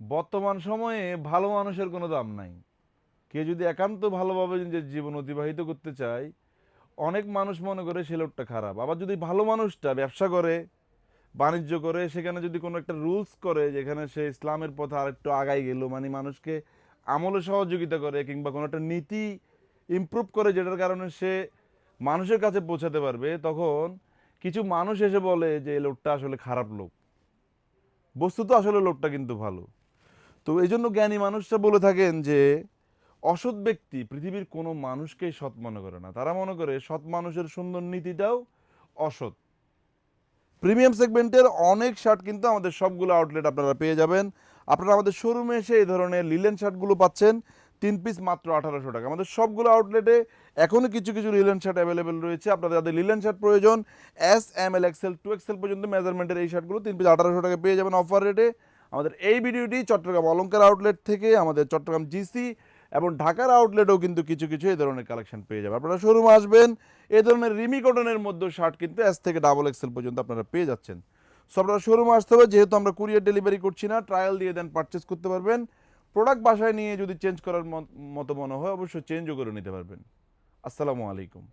বর্তমান সময়ে ভালো মানুষের কোনো দাম নাই। কে যদি একান্ত ভালোভাবে নিজের জীবন অতিবাহিত করতে চায়, অনেক মানুষ মনে করে সে লোকটা খারাপ। আবার যদি ভালো মানুষটা ব্যবসা করে, বাণিজ্য করে, সেখানে যদি কোনো একটা রুলস করে, যেখানে সে ইসলামের পথে আরেকটু আগাই গেল মানে মানুষকে আমলে সহযোগিতা করে, কিংবা কোনো একটা নীতি ইমপ্রুভ করে, যেটার কারণে সে মানুষের কাছে পৌঁছাতে পারবে, তখন কিছু মানুষ এসে বলে যে লোকটা আসলে খারাপ লোক। বস্তু তো আসলে লোকটা কিন্তু ভালো। তো এই জন্য জ্ঞানী মানুষরা বলে থাকেন যে, অসৎ ব্যক্তি পৃথিবীর কোনো মানুষকেই সৎ মনে করে না। তারা মনে করে সৎ মানুষের সুন্দর নীতিটাও অসৎ। প্রিমিয়াম সেগমেন্টের অনেক শার্ট কিন্তু আমাদের সবগুলো আউটলেট আপনারা পেয়ে যাবেন। আপনারা আমাদের শোরুমে এসে এই ধরনের লিলেন শার্টগুলো পাচ্ছেন। তিন পিস মাত্র আঠারোশো টাকা। আমাদের সবগুলো আউটলেটে এখনও কিছু কিছু লিলেন শার্ট অ্যাভেলেবেল রয়েছে। আপনাদের যাদের লিলেন শার্ট প্রয়োজন S M L XL two XL পর্যন্ত মেজারমেন্টের এই শার্টগুলো তিন পিস আঠারোশো টাকা পেয়ে যাবেন অফার রেটে আমাদের এই ভিডিওটি চট্টগ্রাম অলঙ্কার আউটলেট থেকে আমাদের চট্টগ্রাম জিসি এবং ঢাকার আউটলেটেও কিন্তু কিছু কিছু এই ধরনের কালেকশন পেয়ে যাবেন। আপনারা শোরুমে আসবেন, এই ধরনের রিমি কটনের মধ্যে শার্ট কিন্তু এস থেকে ডাবল এক্সেল পর্যন্ত আপনারা পেয়ে যাচ্ছেন। সো আপনারা শোরুমে আসতে হবে, যেহেতু আমরা কুরিয়ার ডেলিভারি করছি না ট্রায়াল দিয়ে দেন পারচেস করতে পারবেন। প্রোডাক্ট বাসায় নিয়ে যদি চেঞ্জ করার মতো মনে হয়, অবশ্যই চেঞ্জও করে নিতে পারবেন। আসসালামু আলাইকুম।